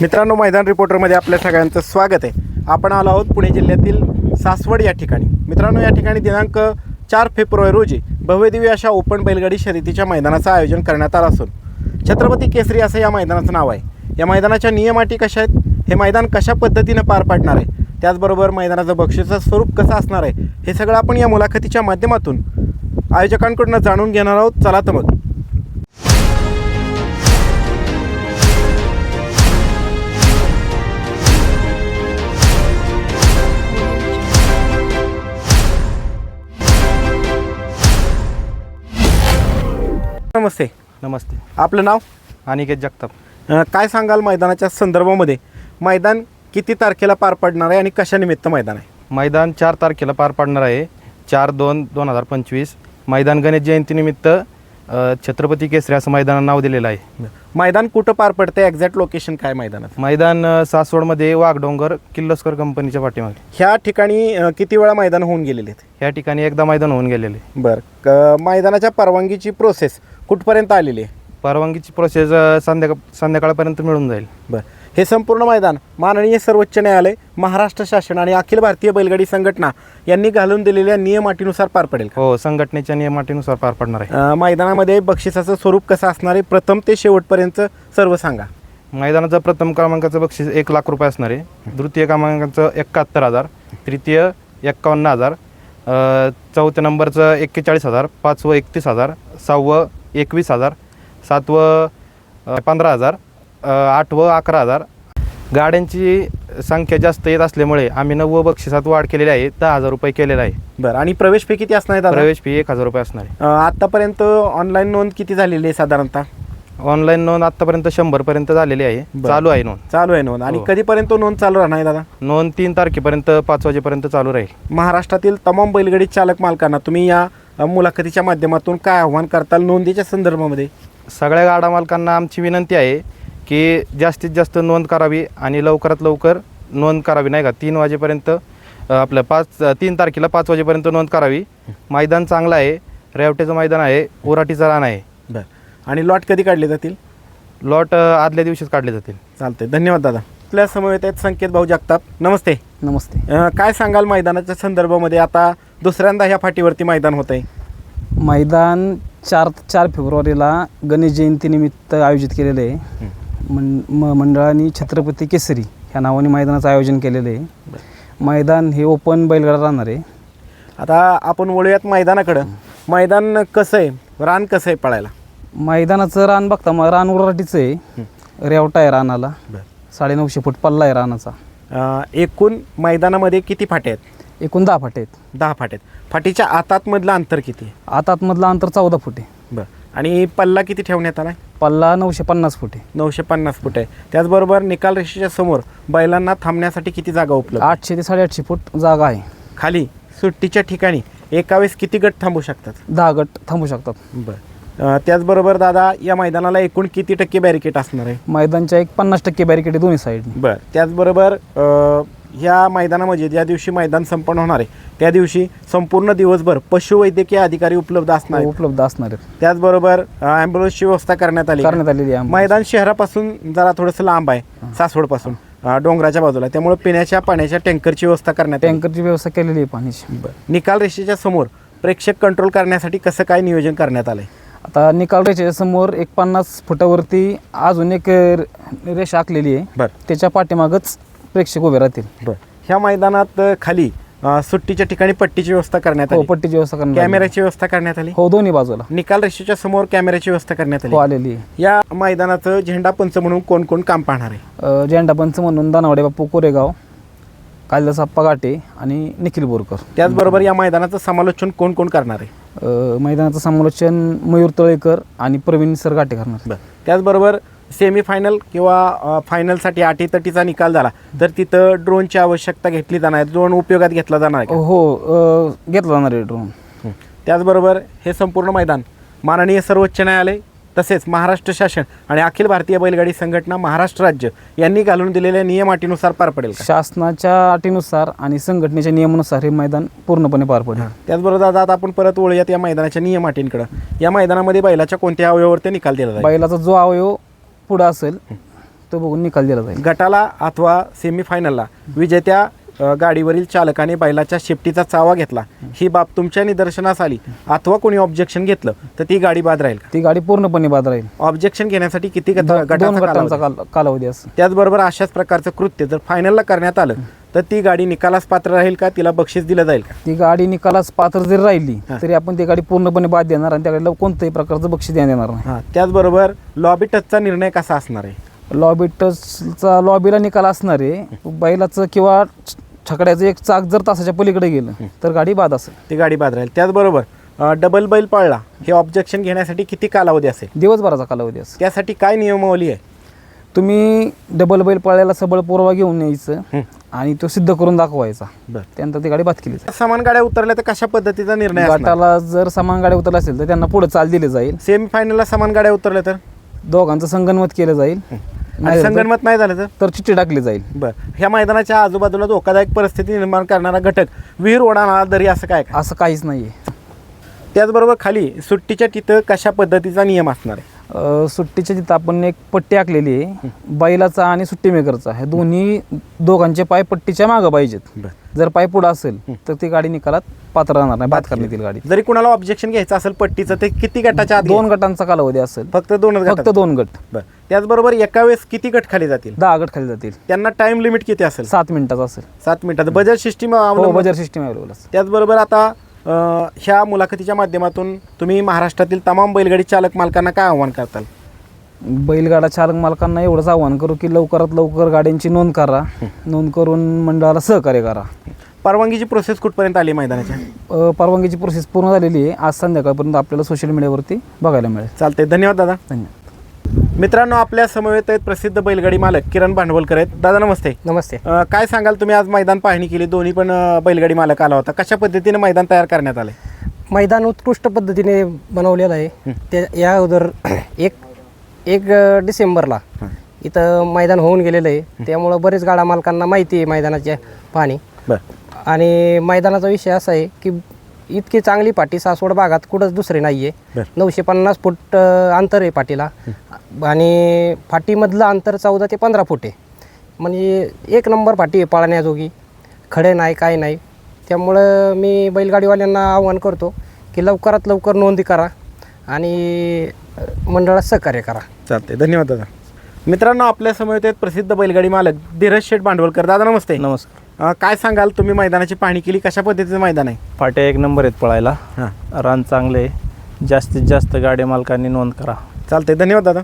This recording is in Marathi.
मित्रांनो मैदान रिपोर्टरमध्ये आपल्या सगळ्यांचं स्वागत आहे. आपण आलो आहोत पुणे जिल्ह्यातील सासवड या ठिकाणी. मित्रांनो या ठिकाणी दिनांक चार फेब्रुवारी रोजी भव्यदिव्य अशा ओपन बैलगाडी शर्यतीच्या मैदानाचं आयोजन करण्यात आलं असून छत्रपती केसरी असं या मैदानाचं नाव आहे. या मैदानाच्या नियमाटी कशा आहेत? हे मैदान कशा पद्धतीनं पार पाडणार आहे? त्याचबरोबर मैदानाचं बक्षीचं स्वरूप कसं असणार आहे? हे सगळं आपण या मुलाखतीच्या माध्यमातून आयोजकांकडून जाणून घेणार आहोत. चला तर मग. नमस्ते. नमस्ते. आपलं नाव? अनिकेत जगताप. अ, काय सांगाल मैदानाच्या संदर्भामध्ये? मैदान किती तारखेला पार पडणार आहे आणि कशानिमित्त मैदान आहे? मैदान चार तारखेला पार पाडणार आहे. चार दोन दोन हजार पंचवीस. मैदान गणेश जयंतीनिमित्त छत्रपती केसरी असं मैदानानं नाव दिलेलं आहे. मैदान कुठं पार पडतंय? एक्झॅक्ट लोकेशन काय मैदानात? मैदान सासवडमध्ये वाघडोंगर किल्लोस्कर कंपनीच्या पाठीमागे. ह्या ठिकाणी किती वेळा मैदान होऊन गेलेले आहेत? या ठिकाणी एकदा मैदान होऊन गेलेले. बरं मैदानाच्या परवानगीची प्रोसेस कुठपर्यंत आलेली आहे? परवानगीची प्रोसेस अ, संध्याका संध्याकाळपर्यंत मिळून जाईल. बरं. हे संपूर्ण मैदान माननीय सर्वोच्च न्यायालय महाराष्ट्र शासन आणि अखिल भारतीय बैलगाडी संघटना यांनी घालून दिलेल्या नियम अटीनुसार पार पडेल का? हो संघटनेच्या नियमाटीनुसार पार पडणार आहे. अ, मैदानामध्ये बक्षिसाचं स्वरूप कसं असणार आहे? प्रथम ते शेवटपर्यंत सर्व सांगा. मैदानाचं प्रथम क्रमांकाचं बक्षीस एक लाख रुपये असणार आहे. द्वितीय क्रमांकाचं एकाहत्तर हजार. तृतीय एक्कावन्न हजार. अ, चौथ्या नंबरचं एक्केचाळीस हजार. पाचवं एकतीस हजार. सहावं एकवीस हजार. सातवं पंधरा हजार आठवं अकरा हजार. गाड्यांची संख्या जास्त येत असल्यामुळे आम्ही नववं बक्षिसात वाढ केलेली आहे दहा हजार रुपये केलेला आहे. बरं आणि प्रवेश फी किती असणार आहे दादा? प्रवेश फी एक हजार रुपये असणार आहे. अ, आतापर्यंत ऑनलाईन नोंद किती झालेली आहे साधारणतः? ऑनलाईन नोंद आत्तापर्यंत शंभरपर्यंत झालेली आहे. बरं. चालू आहे नोंद. चालू आहे नोंद. आणि हो. कधीपर्यंत नोंद चालू राहणार आहे दादा? नोंद तीन तारखेपर्यंत पाच वाजेपर्यंत चालू राहील. महाराष्ट्रातील तमाम बैलगाडी चालक मालकांना तुम्ही या अ, मुलाखतीच्या माध्यमातून काय आव्हान करताल नोंदीच्या संदर्भामध्ये? सगळ्या गाडा मालकांना आमची विनंती आहे की जास्तीत जास्त नोंद करावी आणि लवकरात लवकर नोंद करावी नाही का? तीन वाजेपर्यंत आपलं पाच तीन तारखेला पाच वाजेपर्यंत नोंद करावी. मैदान चांगलं आहे रेवटेचं मैदान आहे उराटीचं रान आहे. बरं. आणि लॉट कधी काढले जातील? लॉट आदल्या दिवशीच काढले जातील. चालतंय. धन्यवाद दादा. आपल्या समवेत आहेत संकेत भाऊ जगताप. नमस्ते. नमस्ते. अ, काय सांगाल मैदानाच्या संदर्भामध्ये? आता दुसऱ्यांदा ह्या फाटीवरती मैदान होत आहे मैदान चार चार फेब्रुवारीला गणेश जयंतीनिमित्त आयोजित केलेलं आहे. मं म मंडळाने छत्रपती केसरी ह्या नावाने मैदानाचं आयोजन केलेलं आहे. मैदान हे ओपन बैलगाडा राहणार आहे. आता आपण वळूयात मैदानाकडं. मैदान कसं आहे? रान कसं आहे पळायला? मैदानाचं रान बघता मग रान उराटीचं आहे. रेवटा आहे रानाला. साडेनऊशे फूट पल्ला आहे रानाचा. एकूण मैदानामध्ये किती फाटे आहेत? एकूण दहा फाटे आहेत. दहा फाटे आहेत. फाटीच्या आतातमधलं अंतर किती आत आतमधलं अंतर चौदा फूट आहे. बरं. आणि पल्ला किती ठेवण्यात आला पल्ला नऊशे पन्नास फूट आहे. नऊशे पन्नास फूट आहे. त्याचबरोबर निकाल रेषेच्या समोर बैलांना थांबण्यासाठी किती जागा उपलब्ध? आठशे ते साडेआठशे फूट जागा आहे. खाली सुट्टीच्या ठिकाणी एका वेळेस किती गट थांबू शकतात? दहा गट थांबू शकतात. बरं. त्याचबरोबर दादा या मैदानाला एकूण किती टक्के बॅरिकेट असणार आहे? मैदानच्या एक पन्नास टक्के बॅरिकेड आहे दोन्ही साईडने. बरं. त्याचबरोबर अ, ह्या मैदानामध्ये ज्या दिवशी मैदान संपन्न होणार आहे त्या दिवशी संपूर्ण दिवसभर पशुवैद्यकीय अधिकारी उपलब्ध असणार आहेत. उपलब्ध असणार आहेत. त्याचबरोबर ॲम्ब्युलन्सची व्यवस्था करण्यात आली. करण्यात आलेली आहे मैदान शहरापासून जरा थोडंसं लांब आहे सासवडपासून अ, डोंगराच्या बाजूला. त्यामुळे पिण्याच्या पाण्याच्या टँकरची व्यवस्था करण्यात आली. टँकरची व्यवस्था केलेली आहे पाण्याची. निकाल रेषेच्या समोर प्रेक्षक कंट्रोल करण्यासाठी कसं काय नियोजन करण्यात आलंय? आता निकाल रेषेच्या समोर एक पन्नास फुटावरती अजून एक रेषा आखलेली आहे. बरं. त्याच्या पाठीमागच प्रेक्षक उभे राहतील. बरं. ह्या मैदानात अ, खाली अ, सुट्टीच्या ठिकाणी पट्टीची व्यवस्था करण्यात हो आली. पट्टीची व्यवस्था करण्यात आली. कॅमेऱ्याची व्यवस्था करण्यात आली. हो दोन्ही बाजूला. निकाल रेषेच्या समोर कॅमेऱ्याची व्यवस्था करण्यात हो आली आलेली आहे. या मैदानाचं झेंडा पंच म्हणून कोण कोण काम पाहणार आहे? अ, झेंडा पंच म्हणून दानवडे बापू कोरेगाव कालिदास अप्पा गाटे आणि निखिल बोरकर. त्याचबरोबर या मैदानाचं समालोचन कोण कोण करणार आहे? अ, मैदानाचं समालोचन मयूर तळेकर आणि प्रवीण सर गाटे करणार. बरं. त्याचबरोबर सेमीफायनल किंवा फायनलसाठी अटीतटीचा निकाल झाला तर तिथं ड्रोनची आवश्यकता घेतली जाणार आहे. ड्रोन उपयोगात घेतला जाणार आहे? हो घेतला जाणार आहे ड्रोन. हं. त्याचबरोबर हे संपूर्ण मैदान माननीय सर्वोच्च न्यायालय तसेच महाराष्ट्र शासन आणि अखिल भारतीय बैलगाडी संघटना महाराष्ट्र राज्य यांनी घालून दिलेल्या नियम अटीनुसार पार पडेल का? शासनाच्या अटीनुसार आणि संघटनेच्या नियमानुसार हे मैदान पूर्णपणे पार पडेल. त्याचबरोबर दादा आता आपण परत वळूयात या मैदानाच्या नियम अटींकडे. या मैदानामध्ये बैलाच्या कोणत्या अवयवावर ते निकाल दिला बैलाचा जो अवयव पुढं असेल तो बघून निकाल दिला जाईल. गटाला अथवा सेमीफायनलला विजेत्या अ, गाडीवरील चालकाने बैलाच्या शेपटीचा चावा घेतला. ही बाब तुमच्या निदर्शनास आली. अथवा कोणी ऑब्जेक्शन घेतलं तर ती गाडी बाद राहील ती गाडी पूर्णपणे बाद राहील. ऑब्जेक्शन घेण्यासाठी किती गट- दोन गटाचा गटांचा कालावधी? काल- कालावधी असं त्याचबरोबर अशाच प्रकारचं कृत्य जर फायनलला करण्यात आलं तर ती गाडी निकालास पात्र राहील का? तिला बक्षीस दिलं जाईल का? ती गाडी निकालास पात्र जरी राहिली हा. तरी आपण ती गाडी पूर्णपणे बाद देणार आणि त्या गाडीला कोणत्याही प्रकारचं बक्षीस देण्यात येणार नाही. हां त्याचबरोबर लॉबी टचचा निर्णय कसा असणार आहे? लॉबी टचचा लॉबीला निकाल असणार आहे. बैलाचं किंवा छकड्याचं एक चाक जर तासाच्या पलीकडे गेलं तर गाडी बाद असेल. ती गाडी बाद राहील. त्याचबरोबर अ, डबल बैल पळला हे ऑब्जेक्शन घेण्यासाठी किती कालावधी असेल? दिवसभराचा कालावधी असेल. त्यासाठी काय नियमावली आहे? तुम्ही डबल बैल पळायला सबळ पुरावा घेऊन यायचं. हं. आणि तो सिद्ध करून दाखवायचा. बरं. त्यानंतर ती गाडी बाद केली जाईल. समान गाड्या उतरल्या तर कशा पद्धतीचा निर्णय गटाला जर समान गाड्या उतरल्या असेल तर त्यांना पुढे चाल दिली जाईल. सेमी फायनलला समान गाड्या उतरल्या तर? दोघांचं संगनमत केलं जाईल. आणि नाही झालं संगणमत नाही झालं तर? तर- तर चिठ्ठी टाकली जाईल. बर. ह्या मैदानाच्या आजूबाजूला धोकादायक परिस्थिती निर्माण करणारा घटक विहीर ओढाणा दरी असं काय? का असं काहीच नाही त्याचबरोबर खाली सुट्टीच्या तिथं कशा पद्धतीचा नियम असणार आहे? सुट्टीच्या तिथं आपण एक पट्टी आखलेली आहे. बैलाचा आणि सुट्टी मेकरचा. हे दोन्ही दोघांचे पाय पट्टीच्या मागं पाहिजेत. जर पाय पुढं असेल तर ती गाडी निकालात पात्र राहणार नाही. बाद करण्यात येईल गाडी. जरी कुणाला ऑब्जेक्शन घ्यायचं असेल पट्टीचं ते किती गटाच्या दोन गटांचा कालावधी असेल. फक्त दोनच फक्त दोन गट. बर. त्याचबरोबर एका वेळेस किती गट खाली जातील? दहा गट खाली जातील. त्यांना टाइम लिमिट किती असेल? सात मिनिटाचा असेल. सात मिनिटात बजेट सिस्टीम हो बजर सिस्टीम अवेलेबल असेल. त्याचबरोबर आता ह्या मुलाखतीच्या माध्यमातून तुम्ही महाराष्ट्रातील तमाम बैलगाडी चालक मालकांना काय आव्हान करताल? बैलगाडा चालक मालकांना एवढंच आव्हान करू की लवकरात लवकर गाड्यांची नोंद करा नोंद करून मंडळाला सहकार्य करा. परवानगीची प्रोसेस कुठपर्यंत आली मैदानाच्या? परवानगीची प्रोसेस पूर्ण झालेली आहे. आज संध्याकाळपर्यंत आपल्याला सोशल मीडियावरती बघायला मिळेल. चालते धन्यवाद दादा. धन्यवाद. मित्रांनो आपल्या समवेत आहेत प्रसिद्ध बैलगाडी मालक किरण भांडवलकर आहेत. दादा नमस्ते. नमस्ते. अ, काय सांगाल तुम्ही? आज मैदान पाहणी केली. दोन्ही पण अ, बैलगाडी मालक आला होता. कशा पद्धतीने मैदान तयार करण्यात आले मैदान उत्कृष्ट पद्धतीने बनवलेलं आहे. त्या या अगोदर एक एक अ, डिसेंबरला इथं मैदान होऊन गेलेलं आहे. त्यामुळं बरेच गाडा मालकांना माहिती आहे मैदानाच्या पाणी बर. आणि मैदानाचा विषय असा आहे की इतकी चांगली पाटी सासवड भागात कुठंच दुसरी नाही आहे बर. नऊशे पन्नास फूट अ, अंतर आहे पाटीला. आणि फाटीमधलं अंतर चौदा ते पंधरा फूट आहे. म्हणजे एक नंबर फाटी आहे पाळण्याजोगी. खडे नाही काय नाही. त्यामुळं मी बैलगाडीवाल्यांना आव्हान करतो की लवकरात लवकर नोंदी करा आणि मंडळात सहकार्य करा. चालते धन्यवाद दादा. मित्रांनो आपल्या समवेत आहेत प्रसिद्ध बैलगाडी मालक धीरज शेठ भांडवलकर. दादा नमस्ते. नमस्कार. अ, काय सांगाल? तुम्ही मैदानाची पाहणी केली. कशा पद्धतीचं मैदान आहे? फाट्या एक नंबर आहेत पळायला. हां. रान चांगले आहे. जास्तीत जास्त गाडी मालकांनी नोंद करा. चालतंय. धन्यवाद दादा.